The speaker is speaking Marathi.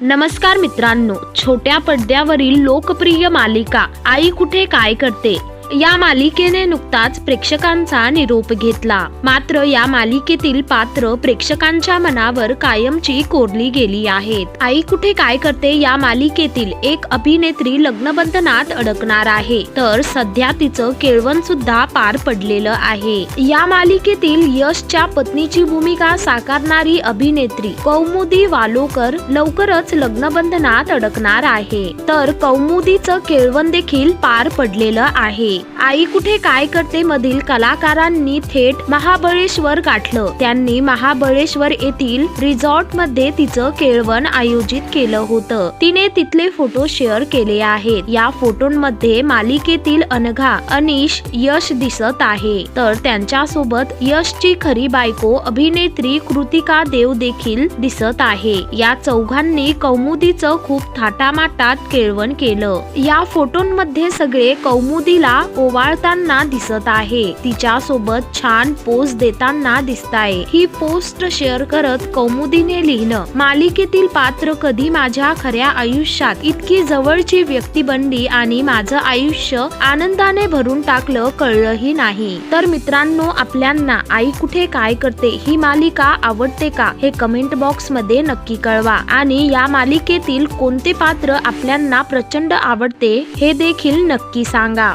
नमस्कार मित्रांनो छोट्या पडद्यावरील लोकप्रिय मालिका आई कुठे काय करते? या मालिकेने नुकताच प्रेक्षकांचा निरोप घेतला. मात्र या मालिकेतील पात्र प्रेक्षकांच्या मनावर कायमची कोरली गेली आहेत. आई कुठे काय करते या मालिकेतील एक अभिनेत्री लग्नबंधनात अडकणार आहे. तर सध्या तिचं केळवण सुद्धा पार पडलेलं आहे. या मालिकेतील यशच्या पत्नीची भूमिका साकारणारी अभिनेत्री कौमुदी वालोकर लवकरच लग्नबंधनात अडकणार आहे. तर कौमुदीचं केळवण देखील पार पडलेलं आहे. आई कुठे काय करते मधील कलाकारांनी थेट महाबळेश्वर गाठलं. त्यांनी महाबळेश्वर येथील रिसॉर्टमध्ये तिचं केळवण आयोजित केलं होतं. तिने तिथले फोटो शेअर केले आहेत. या फोटोंमध्ये मालिकेतील अनघा अनिश यश दिसत आहे. तर त्यांच्यासोबत यशची खरी बायको अभिनेत्री कृतिका देव देखील दिसत आहे. या चौघांनी कौमुदीचं खूप थाटामाटात केळवण केलं. या फोटोंमध्ये सगळे कौमुदीला ओवाळताना दिसत आहे. तिच्या सोबत छान पोस्ट देताना दिसताय. ही पोस्ट शेअर करत कौमुदीने लिहिलं मालिकेतील पात्र कधी माझ्या खऱ्या आयुष्यात इतकी जवळची व्यक्ती बनली आणि माझं आयुष्य आनंदाने भरून टाकलं कळलंही नाही. तर मित्रांनो आपल्यांना आई कुठे काय करते ही मालिका आवडते का हे कमेंट बॉक्समध्ये नक्की कळवा. आणि या मालिकेतील कोणते पात्र आपल्यांना प्रचंड आवडते हे देखील नक्की सांगा.